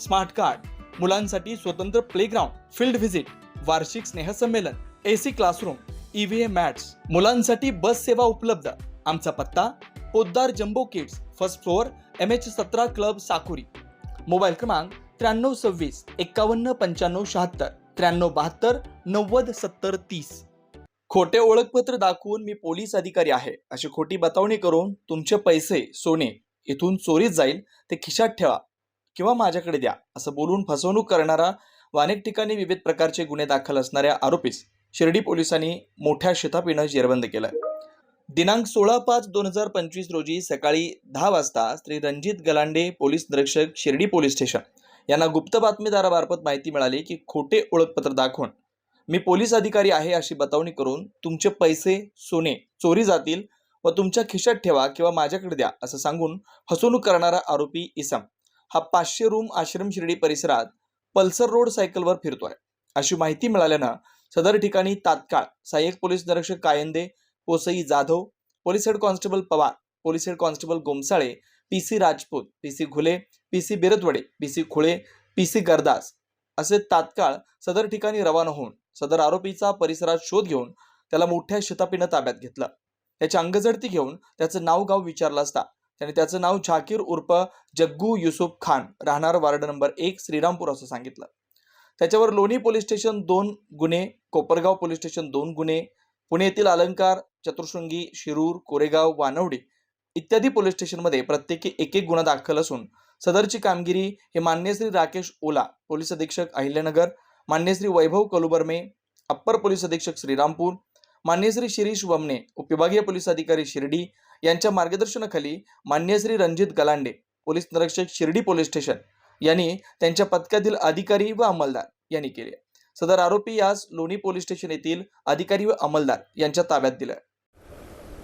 Smart card मुलांसाठी स्वतंत्र playground field visit वार्षिक स्नेहसंमेलन एसी क्लासरूम ईव्हीएम मॅट्स मुलांसाठी बस सेवा उपलब्ध. आमचा पत्ता Podar jumbo kids first floor M H सतरा क्लब साकुरी. मोबाईल क्रमांक त्र्याण्णव सव्वीस एक्कावन्न पंच्याण्णव शहात्तर त्र्याण्णव बहात्तर नव्वद सत्तर तीस. खोटे ओळखपत्र दाखवून मी पोलीस अधिकारी आहे. अशी खोटी बतावणी करून तुमचे पैसे सोने इथून चोरीत जाईल ते खिशात ठेवा. किंवा माझ्याकडे द्या असं बोलून फसवणूक करणारा व अनेक ठिकाणी विविध प्रकारचे गुन्हे दाखल असणाऱ्या आरोपीस शिर्डी पोलिसांनी मोठ्या शितापीनं जेरबंद केलं दिनांक सोळा पाच दोन हजार पंचवीस रोजी सकाळी दहा वाजता श्री रणजित गलांडे पोलीस निरीक्षक शिर्डी पोलीस स्टेशन यांना गुप्त बातमीदारामार्फत माहिती मिळाली की खोटे ओळखपत्र दाखवून मी पोलीस अधिकारी आहे अशी बतावणी करून तुमचे पैसे सोने चोरी जातील व तुमच्या खिशात ठेवा किंवा माझ्याकडे द्या असं सांगून फसवणूक करणारा आरोपी इसम हा पाचशे रूम आश्रम शिर्डी परिसरात पल्सर रोड सायकलवर फिरतोय. अशी माहिती मिळाल्यानं सदर ठिकाणी तात्काळ सहाय्यक पोलीस निरीक्षक कायंदे पोसई Jadhav police head constable Pawar police head constable Gomsale P C Rajput P C Ghule P C Birtawade P C Khule P C Gardas असे तात्काळ सदर ठिकाणी रवाना होऊन सदर आरोपीचा परिसरात शोध घेऊन त्याला मोठ्या शितापीनं ताब्यात घेतलं. त्याची अंगजडती घेऊन त्याचं नाव गाव विचारलं असता त्याने त्याचं नाव झाकीर उर्फ जग्गू युसुफ खान राहणार वार्ड नंबर एक श्रीरामपूर असं सांगितलं. त्याच्यावर लोणी पोलीस स्टेशन दोन गुन्हे कोपरगाव पोलीस स्टेशन दोन गुन्हे पुणे येथील अलंकार चतुर्शृंगी शिरूर कोरेगाव वानवडी इत्यादी पोलीस स्टेशनमध्ये प्रत्येकी एक एक गुन्हा दाखल असून सदरची कामगिरी हे मान्यश्री राकेश ओला पोलीस अधीक्षक अहिल्यानगर मान्यश्री वैभव कलुबर्मे अप्पर पोलीस अधीक्षक श्रीरामपूर मान्यश्री शिरीष वमने उपविभागीय पोलीस अधिकारी शिर्डी यांच्या मार्गदर्शनाखाली मान्य श्री रणजित गलांडे पोलीस निरीक्षक शिर्डी पोलीस स्टेशन यांनी त्यांच्या पथकातील अधिकारी व अंमलदार यांनी केले. सदर आरोपी यास लोणी पोलीस स्टेशन येथील अधिकारी व अंमलदार यांच्या ताब्यात दिलं.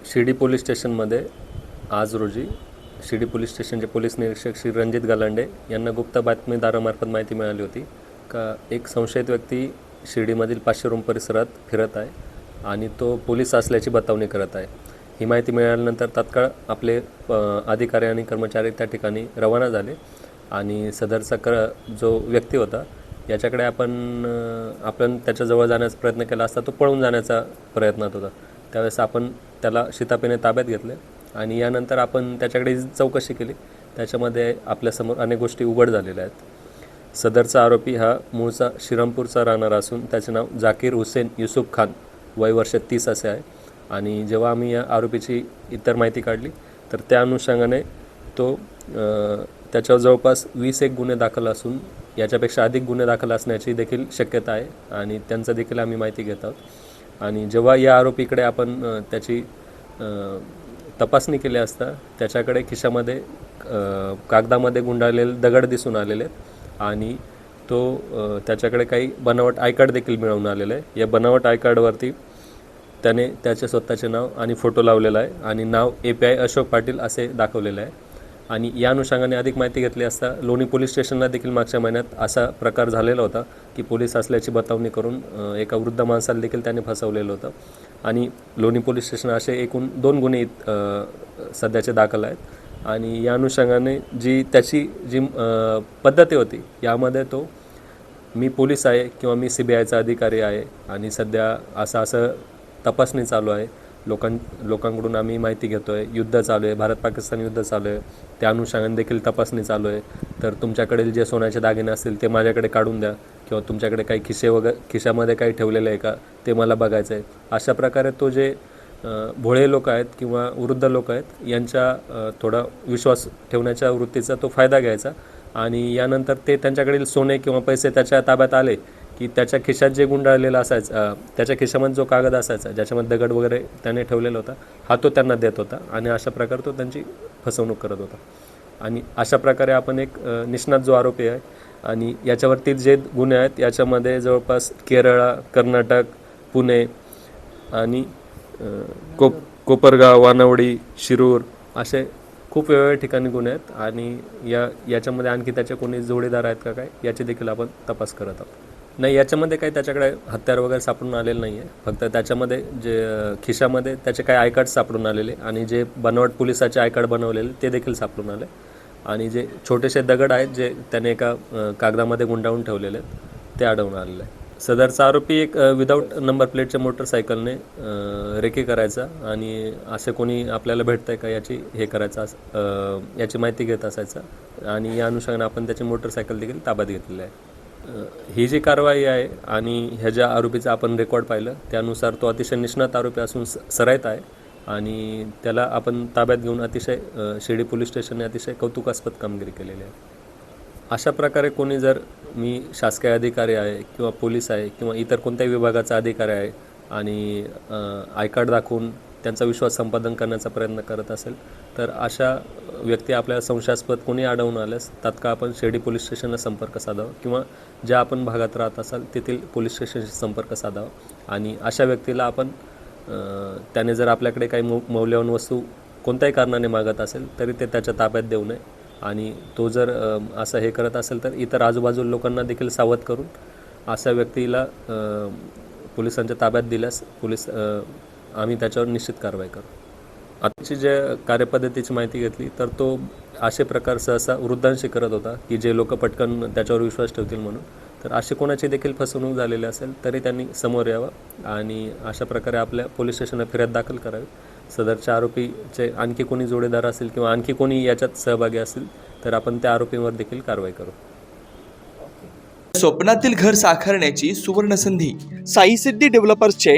शिर्डी पोलीस स्टेशनमध्ये आज रोजी शिर्डी पोलीस स्टेशनचे पोलीस निरीक्षक श्री रणजित गलांडे यांना गुप्त बातमीदारामार्फत माहिती मिळाली होती. का एक संशयित व्यक्ती शिर्डीमधील पाचशे रूम परिसरात फिरत आहे आणि तो पोलीस असल्याची बतावणी करत आहे. ही माहिती मिळाल्यानंतर तात्काळ आपले अधिकारी आणि कर्मचारी त्या ठिकाणी रवाना झाले. आणि सदरचा कर जो व्यक्ती होता याच्याकडे आपण आपण त्याच्याजवळ जाण्याचा प्रयत्न केला असता तो पळून जाण्याचा प्रयत्नात होता. त्यावेळेस आपण त्याला शितापीने ताब्यात घेतले आणि यानंतर आपण त्याच्याकडे चौकशी केली. त्याच्यामध्ये आपल्यासमोर अनेक गोष्टी उघड झालेल्या आहेत. सदरचा आरोपी हा मूळचा श्रीरामपूरचा राहणारा असून त्याचे नाव जाकीर हुसेन युसुफ खान. वय वर्ष तीस असे आहे. आणि जेव्हा आम्ही या आरोपीची इतर माहिती काढली तर त्या अनुषंगाने तो त्याच्यावर जवळपास वीस एक गुन्हे दाखल असून याच्यापेक्षा अधिक गुन्हे दाखल असण्याची देखील शक्यता आहे आणि त्यांचं देखील आम्ही माहिती घेत आहोत. आणि जेव्हा या आरोपीकडे आपण त्याची तपासणी केली असता त्याच्याकडे खिशामध्ये कागदामध्ये गुंडाळलेले दगड दिसून आलेले आणि तो त्याच्याकडे काही बनावट आय कार्ड देखील मिळवून आलेलं आहे. या बनावट आय कार्डवरती त्याने त्याचे स्वतःचे नाव आणि फोटो लावलेला आहे आणि नाव A P I Ashok Patil असे दाखवलेलं आहे. आणि या अनुषंगाने अधिक माहिती घेतली असता लोणी पोलीस स्टेशनला देखील मागच्या महिन्यात असा प्रकार झालेला होता की पोलीस असल्याची बतावणी करून एका वृद्ध माणसाला देखील त्याने फसवलेलं होतं. आणि लोणी पोलीस स्टेशन असे एकूण दोन गुन्हे सध्याचे दाखल आहेत. आणि या अनुषंगाने जी त्याची जी पद्धती होती यामध्ये तो मी पोलीस आहे किंवा मी सी बी आयचा अधिकारी आहे. आणि सध्या असं असं तपासणी चालू आहे. लोकां लोकांकडून आम्ही माहिती घेतो आहे युद्ध चालू आहे. भारत पाकिस्तान युद्ध चालू आहे. त्या अनुषंगाने देखील तपासणी चालू आहे. तर तुमच्याकडील जे सोन्याचे दागिने असतील ते माझ्याकडे काढून द्या. किंवा तुमच्याकडे काही खिसे वगैरे खिशामध्ये काही ठेवलेलं आहे का ते मला बघायचं आहे. अशा प्रकारे तो जे भोळे लोक आहेत किंवा वृद्ध लोक आहेत यांच्या थोडा विश्वास ठेवण्याच्या वृत्तीचा तो फायदा घ्यायचा. आणि यानंतर ते त्यांच्याकडील सोने किंवा पैसे त्याच्या ताब्यात आले की त्याच्या खिशात जे गुंडाळलेलं असायचं त्याच्या खिशामध्ये जो कागद असायचा ज्याच्यामध्ये दगड वगैरे त्याने ठेवलेला होता हा तो त्यांना देत होता आणि अशा प्रकारे तो त्यांची फसवणूक करत होता. आणि अशा प्रकारे आपण एक निष्णात जो आरोपी आहे आणि याच्यावरती जे गुन्हे आहेत याच्यामध्ये जवळपास केरळ कर्नाटक पुणे आणि कोप कोपरगाव वानवडी शिरूर असे खूप वेगवेगळ्या ठिकाणी गुन्हे आहेत आणि या याच्यामध्ये आणखी त्याचे कोणी जोडीदार आहेत का काय याची देखील आपण तपास करत आहोत. नाही याच्यामध्ये काही त्याच्याकडे हत्यार वगैरे सापडून आलेलं नाही आहे फक्त त्याच्यामध्ये जे खिशामध्ये त्याचे काही आयकार्ड सापडून आलेले आणि जे बनावट पोलिसाचे आय कार्ड बनवलेले ते देखील सापडून आले. आणि जे छोटेसे दगड आहेत जे त्याने एका कागदामध्ये गुंडाळून ठेवलेले आहेत ते आढळून आलेलं आहे सदरचा आरोपी एक विदाऊट नंबर प्लेटच्या मोटरसायकलने अ, रेकी करायचा आणि असे कोणी आपल्याला भेटतं आहे का याची हे करायचं याची माहिती घेत असायचा. आणि या अनुषंगाने आपण त्याची मोटरसायकल देखील ताब्यात घेतलेली आहे. ही जी कारवाई आहे आणि ह्या ज्या आरोपीचं आपण रेकॉर्ड पाहिलं त्यानुसार तो अतिशय निष्णात आरोपी असून स आहे आणि त्याला आपण ताब्यात घेऊन अतिशय शिर्डी पोलीस स्टेशनने अतिशय कौतुकास्पद कामगिरी केलेली आहे. अशा प्रकारे कोणी जर मी शासकीय अधिकारी आहे किंवा पोलीस आहे किंवा इतर कोणत्याही विभागाचा अधिकारी आहे आणि आयकार्ड दाखवून त्यांचा विश्वास संपादन करण्याचा प्रयत्न करत असेल तर अशा व्यक्ती आपल्याला संशयास्पद कोणी अडवून आल्यास तात्काळ आपण शिर्डी पोलीस स्टेशनला संपर्क साधावा किंवा ज्या आपण भागात राहत असाल तेथील पोलीस स्टेशनशी संपर्क साधावा. आणि अशा व्यक्तीला आपण त्याने जर आपल्याकडे काही मौ मौल्यवान वस्तू कोणत्याही कारणाने मागत असेल तरी ते त्याच्या ताब्यात देऊ नये. आणि तो जर असं हे करत असेल तर इतर आजूबाजूला लोकांना देखील सावध करून अशा व्यक्तीला पोलिसांच्या ताब्यात दिल्यास पोलीस आम्ही त्याच्यावर निश्चित कारवाई करू. आताची जे कार्यपद्धतीची माहिती घेतली तर तो असे प्रकार सहसा वृद्धांशी करत होता की जे लोक पटकन त्याच्यावर विश्वास ठेवतील म्हणून. तर अशी कोणाची देखील फसवणूक झालेली असेल तरी त्यांनी समोर यावं आणि अशा प्रकारे आपल्या पोलीस स्टेशनला फिर्याद दाखल करावी. सदरच्या आरोपीचे आणखी कोणी जोडीदार असेल किंवा आणखी कोणी याच्यात सहभागी असेल तर आपण त्या आरोपींवर देखील कारवाई करू. स्वप्नातील घर साकारण्याची सुवर्ण संधी साई सिद्धी डेव्हलपर्सचे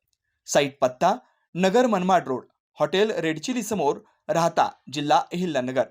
साईट पत्ता Nagar Manmad road hotel red chilli समोर राहता जिल्हा अहिल्यानगर.